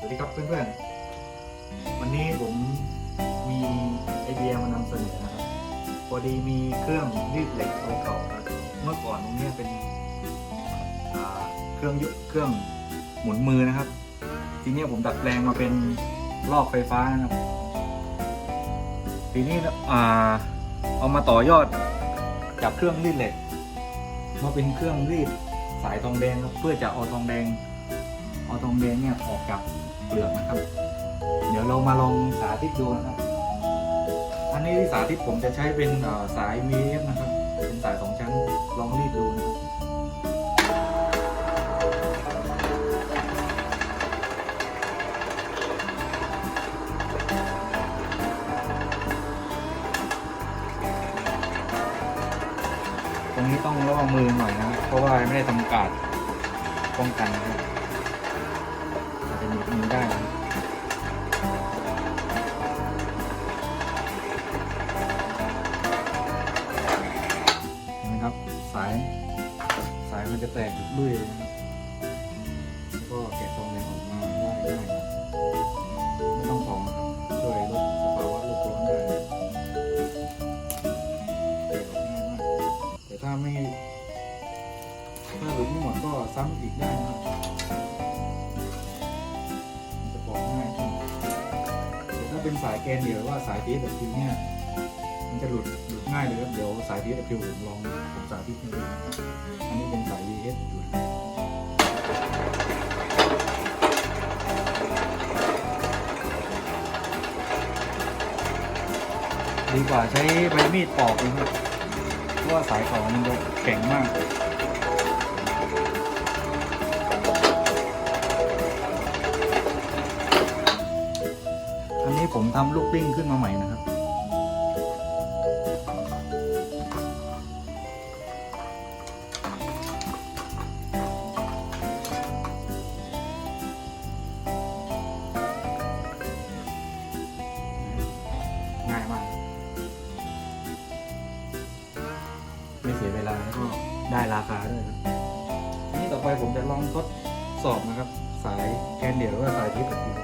สวัสดีครับเพื่อนๆ วันนี้ผมมีไอเดียมานำเสนอนะครับ พอดีมีเครื่องรีดเหล็กตัวเก่าครับเมื่อก่อนตรงนี้เป็นเครื่องยกเครื่องหมุนมือนะครับ ทีนี้ผมดัดแปลงมาเป็นลอกไฟฟ้านะครับ ทีนี้เอามาต่อยอดจากเครื่องรีดเหล็กมาเป็นเครื่องรีดสายทองแดงครับเพื่อจะเอาทองแดงเอาทองแดงเนี่ยออกจาก เปลือกนะครับ เดี๋ยวเรามาลองสาธิตดูนะครับ อันนี้สาธิตผมจะใช้เป็นเอ่อสาย VF นะครับ เป็นสายสองชั้นลองรีดดูนะครับตรงนี้ต้องระวังมือหน่อยนะ เพราะว่าไม่ได้ทำการป้องกันนะครับ อาจจะหนีบมือได้นะเห็นไหมครับ สาย สายมันจะแตกดุดุยเลยนะครับแล้วก็แกะตรงแดงออกมาได้ง่ายไม่ต้องของช่วยลดสภาวะโลกร้อนได้แกะออกง่ายมากแต่ถ้าไม่ ถ้าหลุดไม่หมดก็ซ้ำอีกได้นะครับ เป็นสายแกนเดียวหรือว่าสายทีแบบพิวเนี่ยมันจะหลุดหลุดง่ายเลยครับเดี๋ยวสายทีแบบพิวผมลองผมสาธิตให้ดูอันนี้เป็นสาย VS อยู่ดีกว่าใช้ใบมีดปอกเลยครับเพราะว่าสายเก่ามันจะแข็งมาก ผมทำลูกปิ้งขึ้นมาใหม่นะครับ ง่ายมาก ไม่เสียเวลาแล้วก็ได้ราคาด้วยครับทีนี้ต่อไปผมจะลองทดสอบนะครับ สายแกนเดียวหรือว่าสายทิพย์แบบนี้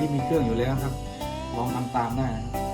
ที่มีเครื่องอยู่แล้วครับ ลองทำตามได้นะครับ